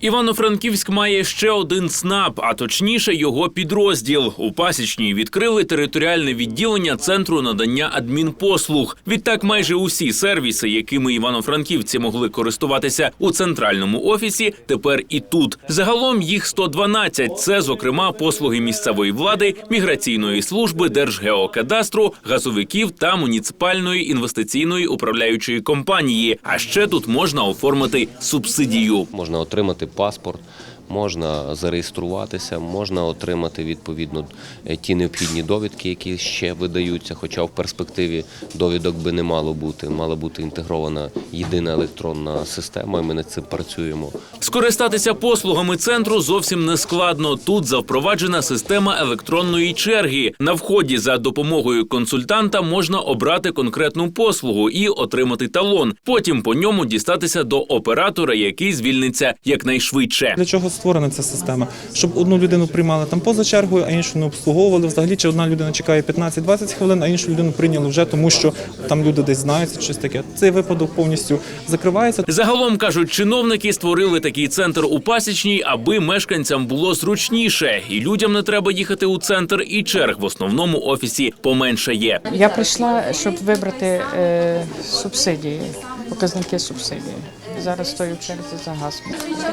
Івано-Франківськ має ще один ЦНАП, а точніше його підрозділ. У Пасічній відкрили територіальне відділення центру надання адмінпослуг. Відтак, майже усі сервіси, якими івано-франківці могли користуватися у центральному офісі, тепер і тут. Загалом їх 112. Це, зокрема, послуги місцевої влади, міграційної служби, держгеокадастру, газовиків та муніципальної інвестиційної управляючої компанії. А ще тут можна оформити субсидію. Можна отримати паспорт, можна зареєструватися, можна отримати відповідно е, ті необхідні довідки, які ще видаються. Хоча в перспективі довідок би не мало бути. Мала бути інтегрована єдина електронна система. і Ми над цим працюємо. Скористатися послугами центру зовсім не складно. Тут запроваджена система електронної черги. На вході за допомогою консультанта можна обрати конкретну послугу і отримати талон. Потім по ньому дістатися до оператора, який звільниться якнайшвидше. Для чого створена ця система? Щоб одну людину приймали там поза чергою, а іншу не обслуговували. Взагалі, чи одна людина чекає 15-20 хвилин, а іншу людину прийняли вже тому, що там люди десь знаються, щось таке. Цей випадок повністю закривається. Загалом кажуть, чиновники створили такий центр у пасічній, аби мешканцям було зручніше, і людям не треба їхати у центр, і черг в основному офісі поменшає. Я прийшла, щоб вибрати е, субсидії, показники субсидії. Зараз стою в черзі за газ.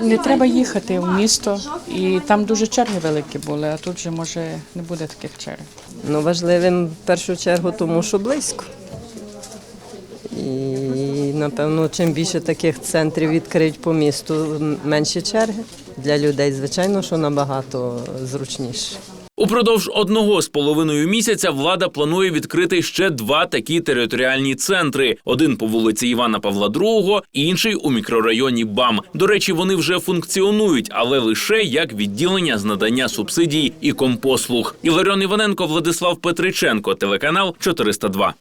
Не треба їхати в місто, і там дуже черги великі були, а тут же може не буде таких черг. Ну, важливим в першу чергу, тому що близько. І, напевно, чим більше таких центрів відкриють по місту, менші черги. Для людей, звичайно, що набагато зручніше. Упродовж одного з половиною місяця влада планує відкрити ще два такі територіальні центри: один по вулиці Івана Павла II, інший у мікрорайоні БАМ. До речі, вони вже функціонують, але лише як відділення з надання субсидій і компослуг. Іларіон Іваненко, Владислав Петриченко, телеканал 402.